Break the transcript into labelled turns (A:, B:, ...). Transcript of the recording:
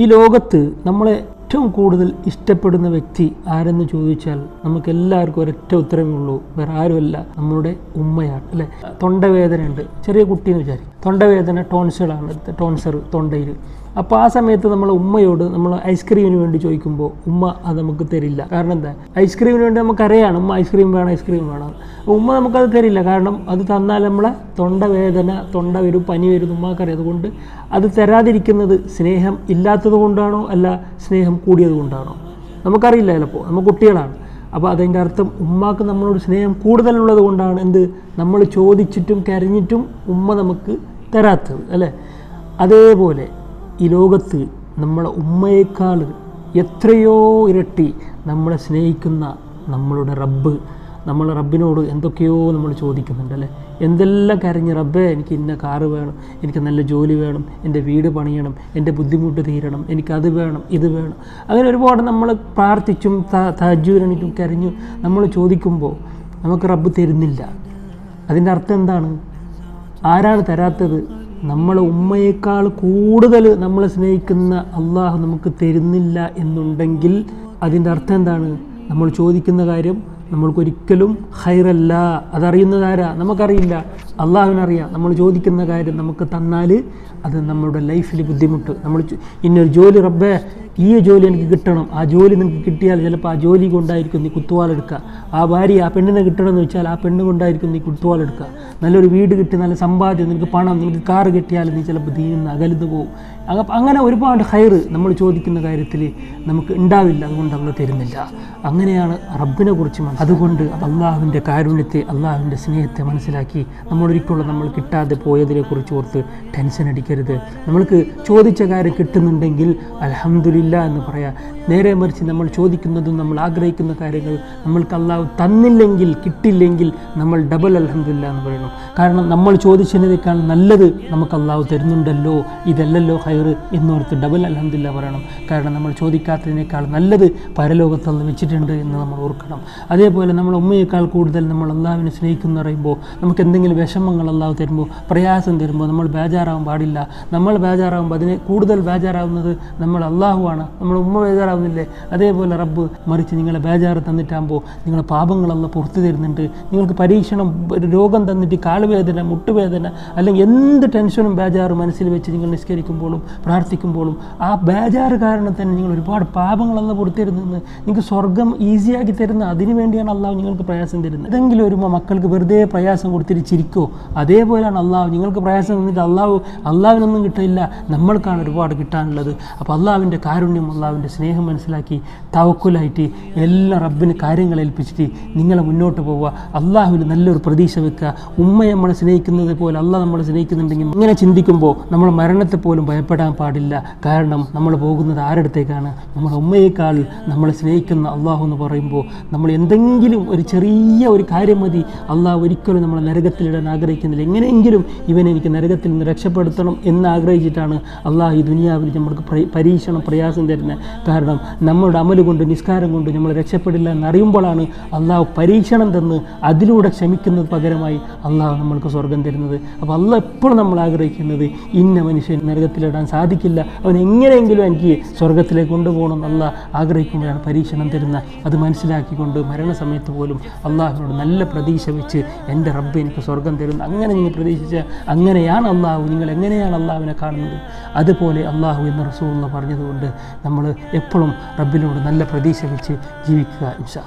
A: ഈ ലോകത്ത് നമ്മളെ ഏറ്റവും കൂടുതൽ ഇഷ്ടപ്പെടുന്ന വ്യക്തി ആരെന്ന് ചോദിച്ചാൽ നമുക്ക് എല്ലാവർക്കും ഒരൊറ്റ ഉത്തരമേ ഉള്ളൂ. വേറെ ആരുമല്ല. നമ്മുടെ ഉമ്മയാണ് അല്ലേ? തൊണ്ടവേദന ഉണ്ട് ചെറിയ കുട്ടിയെന്ന് വിചാരിക്കും. തൊണ്ടവേദന ടോൺസുകളാണ് ടോൺസർ തൊണ്ടയിൽ. അപ്പോൾ ആ സമയത്ത് നമ്മൾ ഉമ്മയോട് നമ്മൾ ഐസ്ക്രീമിന് വേണ്ടി ചോദിക്കുമ്പോൾ ഉമ്മ അത് നമുക്ക് തരില്ല. കാരണം എന്താ? ഐസ്ക്രീമിന് വേണ്ടി നമുക്കറിയാണ് ഉമ്മ ഐസ്ക്രീം വേണം ഐസ്ക്രീം വേണം. ഉമ്മ നമുക്കത് തരില്ല. കാരണം അത് തന്നാൽ നമ്മളെ തൊണ്ടവേദന തൊണ്ട വരും പനി വരും ഉമ്മക്കറിയാം. അതുകൊണ്ട് അത് തരാതിരിക്കുന്നത് സ്നേഹം ഇല്ലാത്തത് കൊണ്ടാണോ അല്ല സ്നേഹം കൂടിയത് കൊണ്ടാണോ? നമുക്കറിയില്ല ചിലപ്പോൾ നമ്മൾ കുട്ടികളാണ്. അപ്പോൾ അതിന്റെ അർത്ഥം ഉമ്മാക്ക് നമ്മളോട് സ്നേഹം കൂടുതലുള്ളത് കൊണ്ടാണ് എന്ത്? നമ്മൾ ചോദിച്ചിട്ടും കരഞ്ഞിട്ടും ഉമ്മ നമുക്ക് തരാത്തത് അല്ലേ? അതേപോലെ ഈ ലോകത്ത് നമ്മളെ ഉമ്മയേക്കാൾ എത്രയോ ഇരട്ടി നമ്മളെ സ്നേഹിക്കുന്ന നമ്മളുടെ റബ്ബ്. നമ്മൾ റബ്ബിനോട് എന്തൊക്കെയോ നമ്മൾ ചോദിക്കുന്നുണ്ട് അല്ലേ? എന്തെല്ലാം കരഞ്ഞ് റബ്ബേ എനിക്ക് ഇന്ന കാറ് വേണം എനിക്ക് നല്ല ജോലി വേണം എന്റെ വീട് പണിയണം എന്റെ ബുദ്ധിമുട്ട് തീരണം എനിക്കത് വേണം ഇത് വേണം. അങ്ങനെ ഒരുപാട് നമ്മൾ പ്രാർത്ഥിച്ചും തജ്ജൂരണിക്കും കരഞ്ഞു നമ്മൾ ചോദിക്കുമ്പോൾ നമുക്ക് റബ്ബ് തരുന്നില്ല. അതിന്റെ അർത്ഥം എന്താണ്? ആരാണ് തരാത്തത്? നമ്മളെ ഉമ്മയേക്കാൾ കൂടുതൽ നമ്മളെ സ്നേഹിക്കുന്ന അള്ളാഹു നമുക്ക് തരുന്നില്ല എന്നുണ്ടെങ്കിൽ അതിന്റെ അർത്ഥം എന്താണ്? നമ്മൾ ചോദിക്കുന്ന കാര്യം നമ്മൾക്കൊരിക്കലും ഹൈറല്ല അതറിയുന്നതാരാ നമുക്കറിയില്ല. അള്ളാഹുവിനറിയാം. നമ്മൾ ചോദിക്കുന്ന കാര്യം നമുക്ക് തന്നാൽ അത് നമ്മുടെ ലൈഫിൽ ബുദ്ധിമുട്ട്. നമ്മൾ ഇന്നൊരു ജോലി റബ്ബേ ഈ ജോലി എനിക്ക് കിട്ടണം. ആ ജോലി നിങ്ങൾക്ക് കിട്ടിയാൽ ചിലപ്പോൾ ആ ജോലി കൊണ്ടായിരിക്കും നീ കുത്തുവാളെടുക്കുക ആ ഭാര്യ ആ പെണ്ണിനെ കിട്ടണം എന്ന് വെച്ചാൽ ആ പെണ്ണ് കൊണ്ടായിരിക്കും നീ കുത്തുവാളെടുക്കുക നല്ലൊരു വീട് കിട്ടി നല്ല സമ്പാദ്യം നിനക്ക് പണം നിനക്ക് കാറ് കിട്ടിയാൽ നീ ചിലപ്പോൾ ദീന്ന് അകലുന്നു പോകും അങ്ങനെ ഒരുപാട് ഹയർ നമ്മൾ ചോദിക്കുന്ന കാര്യത്തിൽ നമുക്ക് ഉണ്ടാവില്ല. അതുകൊണ്ട് അള്ള തരുന്നില്ല. അങ്ങനെയാണ് റബ്ബിനെ കുറിച്ച് അതുകൊണ്ട് അള്ളാഹുവിന്റെ കാരുണ്യത്തെ അള്ളാഹുവിന്റെ സ്നേഹത്തെ മനസ്സിലാക്കി നമ്മളൊരിക്കലും നമ്മൾ കിട്ടാതെ പോയതിനെക്കുറിച്ച് ഓർത്ത് ടെൻഷൻ അടിക്കരുത്. നമ്മൾക്ക് ചോദിച്ച കാര്യം കിട്ടുന്നുണ്ടെങ്കിൽ അലഹമില്ല എന്ന് പറയാം. നേരെ മറിച്ച് നമ്മൾ ചോദിക്കുന്നതും നമ്മൾ ആഗ്രഹിക്കുന്ന കാര്യങ്ങൾ നമ്മൾക്ക് അള്ളാഹു തന്നില്ലെങ്കിൽ കിട്ടില്ലെങ്കിൽ നമ്മൾ ഡബിൾ അലഹമില്ല എന്ന് പറയണം. കാരണം നമ്മൾ ചോദിച്ചതിനേക്കാൾ നല്ലത് നമുക്ക് അള്ളാഹു തരുന്നുണ്ടല്ലോ ഇതല്ലല്ലോ ഹയർ എന്നോർത്ത് ഡബിൾ അലഹമില്ല പറയണം. കാരണം നമ്മൾ ചോദിക്കാത്തതിനേക്കാൾ നല്ലത് പരലോകത്തന്ന് വെച്ചിട്ടുണ്ട് എന്ന് നമ്മൾ ഓർക്കണം. അതേപോലെ നമ്മൾ ഉമ്മയേക്കാൾ കൂടുതൽ നമ്മൾ അള്ളാഹുവിനെ സ്നേഹിക്കുന്ന പറയുമ്പോൾ നമുക്ക് എന്തെങ്കിലും വിഷമങ്ങൾ അള്ളാഹു തരുമ്പോൾ പ്രയാസം തരുമ്പോൾ നമ്മൾ ബേജാറാവാൻ പാടില്ല. നമ്മൾ ബേജാറാവുമ്പോൾ അതിനെ കൂടുതൽ ബേജാറാവുന്നത് നമ്മൾ അള്ളാഹുവാണ് നമ്മൾ ഉമ്മ ബേജാറാവുന്നില്ലേ? അതേപോലെ റബ്ബ് മറിച്ച് നിങ്ങളെ ബേജാറ് തന്നിട്ടാകുമ്പോൾ നിങ്ങളെ പാപങ്ങളല്ല പുറത്തു തരുന്നുണ്ട്. നിങ്ങൾക്ക് പരീക്ഷണം രോഗം തന്നിട്ട് കാലുവേദന മുട്ടുവേദന അല്ലെങ്കിൽ എന്ത് ടെൻഷനും ബേജാറ് മനസ്സിൽ വെച്ച് നിങ്ങൾ നിസ്കരിക്കുമ്പോഴും പ്രാർത്ഥിക്കുമ്പോഴും ആ ബേജാറ് കാരണം തന്നെ നിങ്ങൾ ഒരുപാട് പാപങ്ങളല്ല പുറത്തു തരുന്നത് നിങ്ങൾക്ക് സ്വർഗം ഈസിയാക്കി തരുന്ന അതിനു വേണ്ടിയാണ് അള്ളാഹു നിങ്ങൾക്ക് പ്രയാസം തരുന്നത്. ഏതെങ്കിലും ഒരു മക്കൾക്ക് വെറുതെ പ്രയാസം കൊടുത്തിട്ട് ചിരിക്കോ? അതേപോലെയാണ് അള്ളാഹു. നിങ്ങൾക്ക് പ്രയാസം തന്നിട്ട് അള്ളാഹു അള്ളാഹുവിനൊന്നും കിട്ടില്ല നമ്മൾക്കാണ് ഒരുപാട് കിട്ടാനുള്ളത്. അപ്പോൾ അള്ളാഹുവിന്റെ കാരുണ്യം അള്ളാഹുവിന്റെ സ്നേഹം മനസ്സിലാക്കി തവക്കുലായിട്ട് എല്ലാ റബ്ബിന് കാര്യങ്ങൾ ഏൽപ്പിച്ചിട്ട് നിങ്ങളെ മുന്നോട്ട് പോവുക. അള്ളാഹുവിന് നല്ലൊരു പ്രതീക്ഷ വെക്കുക. ഉമ്മയെ നമ്മളെ സ്നേഹിക്കുന്നത് പോലെ അള്ളാഹ് നമ്മളെ സ്നേഹിക്കുന്നുണ്ടെങ്കിൽ ഇങ്ങനെ ചിന്തിക്കുമ്പോൾ നമ്മൾ മരണത്തെ പോലും ഭയപ്പെടാൻ പാടില്ല. കാരണം നമ്മൾ പോകുന്നത് ആരടുത്തേക്കാണ് നമ്മുടെ ഉമ്മയേക്കാൾ നമ്മളെ സ്നേഹിക്കുന്ന അള്ളാഹു എന്ന് പറയുമ്പോൾ നമ്മൾ എന്തെങ്കിലും ഒരു ചെറിയ ഒരു കാര്യം മതി. അള്ളാഹ് ഒരിക്കലും നമ്മളെ നരകത്തിലിടാൻ ആഗ്രഹിക്കുന്നില്ല. എങ്ങനെയെങ്കിലും ഇവനെ എനിക്ക് നരകത്തിൽ നിന്ന് രക്ഷപ്പെടുത്തണം എന്ന് ആഗ്രഹിച്ചിട്ടാണ് അള്ളാഹ് ഈ ദുനിയാവിൽ നമ്മൾക്ക് പ്ര- പരീക്ഷണം പ്രയാസം തരുന്നത് കാരണം നമ്മളുടെ അമൽ കൊണ്ട് നിസ്കാരം കൊണ്ട് നമ്മൾ രക്ഷപ്പെടില്ല എന്നറിയുമ്പോഴാണ് അള്ളാഹു പരീക്ഷണം തന്ന് അതിലൂടെ ക്ഷമിക്കുന്നത് പകരമായി അള്ളാഹു നമ്മൾക്ക് സ്വർഗം തരുന്നത്. അപ്പോൾ അള്ളാഹ് എപ്പോഴും നമ്മൾ ആഗ്രഹിക്കുന്നത് ഇന്ന മനുഷ്യൻ നരകത്തിലിടാൻ സാധിക്കില്ല. അവൻ എങ്ങനെയെങ്കിലും എനിക്ക് സ്വർഗത്തിലേക്ക് കൊണ്ടുപോകണം അല്ല ആഗ്രഹിക്കുമ്പോഴാണ് പരീക്ഷണം തരുന്ന. അത് മനസ്സിലാക്കിക്കൊണ്ട് മരണസമയത്ത് പോലും അള്ളാഹുവിനോട് നല്ല പ്രതീക്ഷ വെച്ച് എന്റെ റബ്ബ് എനിക്ക് സ്വർഗം തരുന്നു. അങ്ങനെ നിങ്ങൾ പ്രതീക്ഷിച്ച അങ്ങനെയാണ് അള്ളാഹു നിങ്ങൾ എങ്ങനെയാണ് അള്ളാഹുവിനെ കാണുന്നത്? അതുപോലെ അള്ളാഹു എന്ന് റസൂള്ള പറഞ്ഞതുകൊണ്ട് നമ്മൾ എപ്പോഴും റബ്ബിനോട് നല്ല പ്രതീക്ഷ വെച്ച് ജീവിക്കുക ഇൻഷാ